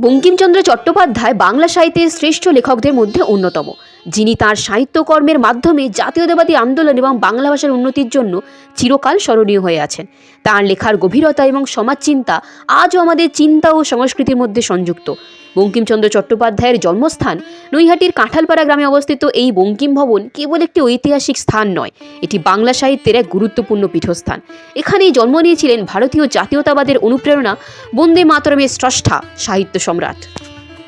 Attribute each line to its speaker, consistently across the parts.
Speaker 1: বঙ্কিমচন্দ্র চট্টোপাধ্যায় বাংলা সাহিত্যের শ্রেষ্ঠ লেখকদের মধ্যে অন্যতম। যিনি তার সাহিত্যকর্মের মাধ্যমে জাতীয়তাবাদী আন্দোলন এবং বাংলা ভাষার উন্নতির জন্য চিরকাল স্মরণীয় হয়ে আছেন। তার লেখার গভীরতা এবং সমাজচিন্তা আজও আমাদের চিন্তা ও সংস্কৃতির মধ্যে সংযুক্ত। বঙ্কিমচন্দ্র চট্টোপাধ্যায়ের জন্মস্থান নৈহাটির কাঁঠালপাড়া গ্রামে অবস্থিত এই বঙ্কিম ভবন কেবল একটি ঐতিহাসিক স্থান নয়, এটি বাংলা সাহিত্যের এক গুরুত্বপূর্ণ পীঠস্থান। এখানেই জন্ম নিয়েছিলেন ভারতীয় জাতীয়তাবাদের অনুপ্রেরণা বন্দে মাতরমের স্রষ্টা সাহিত্য সম্রাট।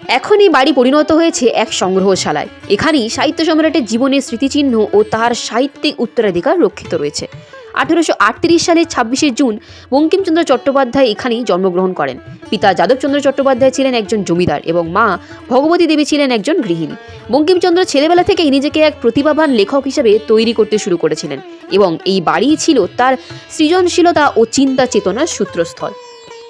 Speaker 1: এখন এই বাড়ি পরিণত হয়েছে এক সংগ্রহশালায়। এখানেই সাহিত্য সম্রাটের জীবনের স্মৃতিচিহ্ন ও তার সাহিত্যিক উত্তরাধিকার রক্ষিত রয়েছে। আঠেরোশো আটত্রিশ সালের ছাব্বিশে জুন বঙ্কিমচন্দ্র চট্টোপাধ্যায় এখানেই জন্মগ্রহণ করেন। পিতা যাদবচন্দ্র চট্টোপাধ্যায় ছিলেন একজন জমিদার এবং মা ভগবতী দেবী ছিলেন একজন গৃহিণী। বঙ্কিমচন্দ্র ছেলেবেলা থেকেই নিজেকে এক প্রতিভাবান লেখক হিসেবে তৈরি করতে শুরু করেছিলেন এবং এই বাড়িই ছিল তার সৃজনশীলতা ও চিন্তা চেতনার সূত্রস্থল।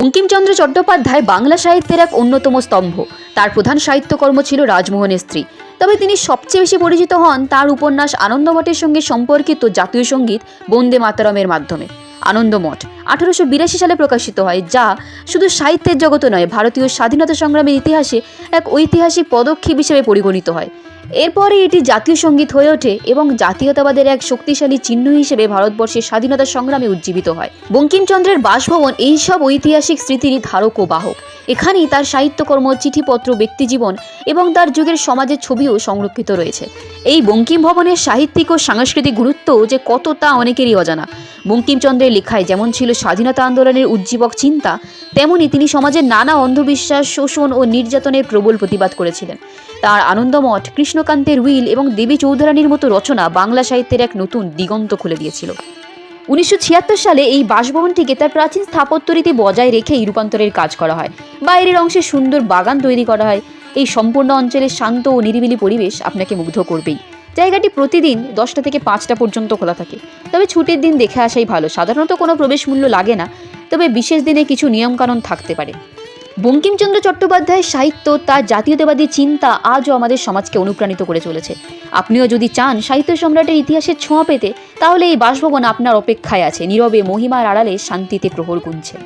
Speaker 1: বঙ্কিমচন্দ্র চট্টোপাধ্যায় বাংলা সাহিত্যের এক অন্যতম স্তম্ভ। তার প্রধান সাহিত্যকর্ম ছিল রাজমোহনের স্ত্রী। তবে তিনি সবচেয়ে বেশি পরিচিত হন তার উপন্যাস আনন্দমঠের সঙ্গে সম্পর্কিত জাতীয় সংগীত বন্দে মাতরমের মাধ্যমে। আনন্দমঠ আঠারোশো বিরাশি সালে প্রকাশিত হয়, যা শুধু সাহিত্যের জগতে নয়, ভারতীয় স্বাধীনতা সংগ্রামের ইতিহাসে এক ঐতিহাসিক পদক্ষেপ হিসেবে পরিগণিত হয়। এরপরে এটি জাতীয় সংগীত হয়ে ওঠে এবং জাতীয়তাবাদের এক শক্তিশালী চিহ্ন হিসেবে ভারতবর্ষের স্বাধীনতা সংগ্রামে উজ্জীবিত হয়। বঙ্কিমচন্দ্রের বাসভবন এইসব ঐতিহাসিক স্মৃতিরই ধারক ও বাহক। এখানেই তার সাহিত্যকর্ম, চিঠিপত্র, ব্যক্তিজীবন এবং তার যুগের সমাজের ছবিও সংরক্ষিত রয়েছে। এই বঙ্কিম ভবনের সাহিত্যিক ও সাংস্কৃতিক গুরুত্ব যে কত তা অনেকেরই অজানা বঙ্কিমচন্দ্রের লেখায় যেমন ছিল স্বাধীনতা আন্দোলনের উজ্জীবক চিন্তা, তেমনি তিনি সমাজের নানা অন্ধবিশ্বাস, শোষণ ও নির্যাতনের প্রবল প্রতিবাদ করেছিলেন। তার আনন্দমঠ কৃষ্ণকান্তের উইল এবং দেবী চৌধুরানীর মতো রচনা বাংলা সাহিত্যের এক নতুন দিগন্ত খুলে দিয়েছিল। উনিশশো ছিয়াত্তর সালে এই বাসভবনটিকে তার প্রাচীন স্থাপত্য রীতি বজায় রেখেই রূপান্তরের কাজ করা হয়। বাইরের অংশে সুন্দর বাগান তৈরি করা হয়। এই সম্পূর্ণ অঞ্চলের শান্ত ও নিরিবিলি পরিবেশ আপনাকে মুগ্ধ করবেই। জায়গাটি প্রতিদিন দশটা থেকে পাঁচটা পর্যন্ত খোলা থাকে। তবে ছুটির দিন দেখে আসাই ভালো। সাধারণত কোনো প্রবেশ মূল্য লাগে না, তবে বিশেষ দিনে কিছু নিয়মকানুন থাকতে পারে। বঙ্কিমচন্দ্র চট্টোপাধ্যায়ের সাহিত্য, তার জাতীয়তাবাদী চিন্তা আজও আমাদের সমাজকে অনুপ্রাণিত করে চলেছে। আপনিও যদি চান সাহিত্য সম্রাটের ইতিহাসের ছোঁয়া পেতে, তাহলে এই বাসভবন আপনার অপেক্ষায় আছে। নীরবে মহিমার আড়ালে শান্তিতে প্রহর গুনছে।